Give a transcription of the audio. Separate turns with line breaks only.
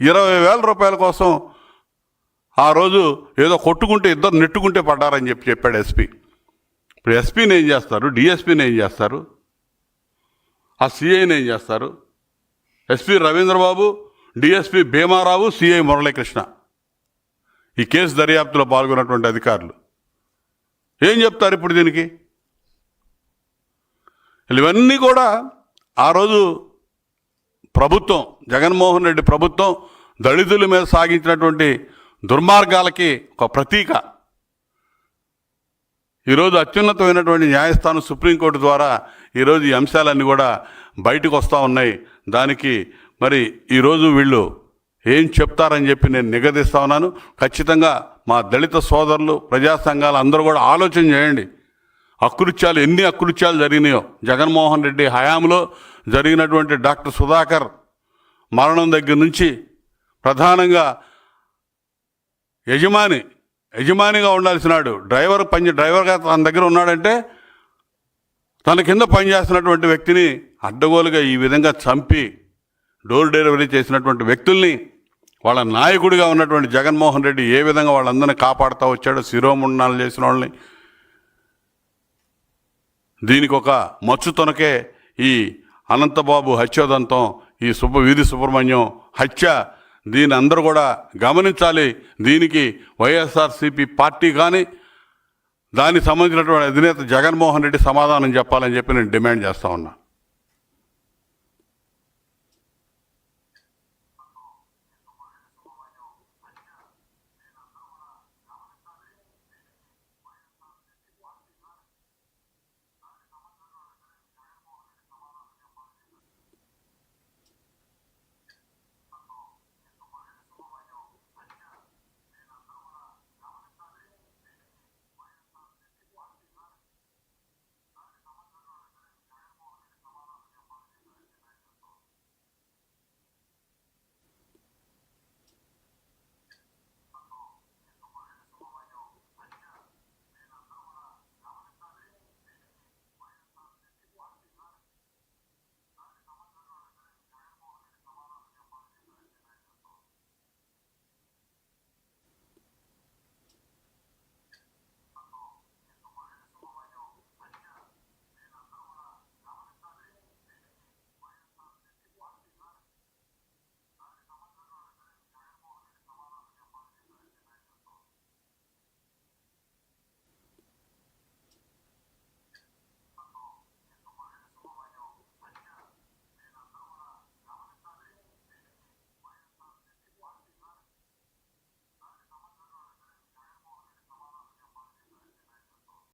ఇరవై వేల రూపాయల కోసం ఆ రోజు ఏదో కొట్టుకుంటే ఇద్దరు నెట్టుకుంటే పడ్డారని చెప్పి చెప్పాడు ఎస్పీ. ఇప్పుడు ఎస్పీని ఏం చేస్తారు? డిఎస్పీని ఏం చేస్తారు? ఆ సిఐని ఏం చేస్తారు? SP Ravindrababu DSP Bhimarao CI Muralikrishna. ఈ కేసు దర్యాప్తులో పాల్గొన్నటువంటి అధికారులు. ఏం చెప్తారు ఇప్పుడు దీనికి? ఇవన్నీ కూడా ఆ రోజు ప్రభుత్వం జగన్మోహన్ రెడ్డి ప్రభుత్వం దళితుల మీద సాగించినటువంటి దుర్మార్గాలకి ఒక ప్రతీక. ఈరోజు అత్యున్నతమైనటువంటి న్యాయస్థానం సుప్రీంకోర్టు ద్వారా ఈరోజు ఈ అంశాలన్నీ కూడా బయటకు వస్తూ ఉన్నాయి. దానికి మరి ఈరోజు వీళ్ళు ఏం చెప్తారని చెప్పి నేను నిగదిస్తా ఉన్నాను. ఖచ్చితంగా మా దళిత సోదరులు ప్రజా సంఘాలు అందరూ కూడా ఆలోచన చేయండి. అకృత్యాలు ఎన్ని అకృత్యాలు జరిగినాయో. జగన్మోహన్ రెడ్డి హయాంలో జరిగినటువంటి డాక్టర్ సుధాకర్ మరణం దగ్గర నుంచి ప్రధానంగా యజమాని యజమానిగా ఉండాల్సినాడు డ్రైవర్ పని డ్రైవర్గా తన దగ్గర ఉన్నాడంటే తన కింద పనిచేస్తున్నటువంటి వ్యక్తిని అడ్డగోలుగా ఈ విధంగా చంపి డోర్ డెలివరీ చేసినటువంటి వ్యక్తుల్ని వాళ్ళ నాయకుడిగా ఉన్నటువంటి జగన్మోహన్ రెడ్డి ఏ విధంగా వాళ్ళందరినీ కాపాడుతూ వచ్చాడో శిరోముండనాలు చేసిన వాళ్ళని దీనికి ఒక మచ్చు తొనకే ఈ అనంతబాబు హత్యోదంతం ఈ సుబ్బ వీధి సుబ్రహ్మణ్యం హత్య. దీని అందరూ కూడా గమనించాలి. దీనికి వైఎస్ఆర్సీపీ పార్టీ కానీ దానికి సంబంధించినటువంటి అధినేత జగన్మోహన్ రెడ్డి సమాధానం చెప్పాలని చెప్పి నేను డిమాండ్ చేస్తా ఉన్నా.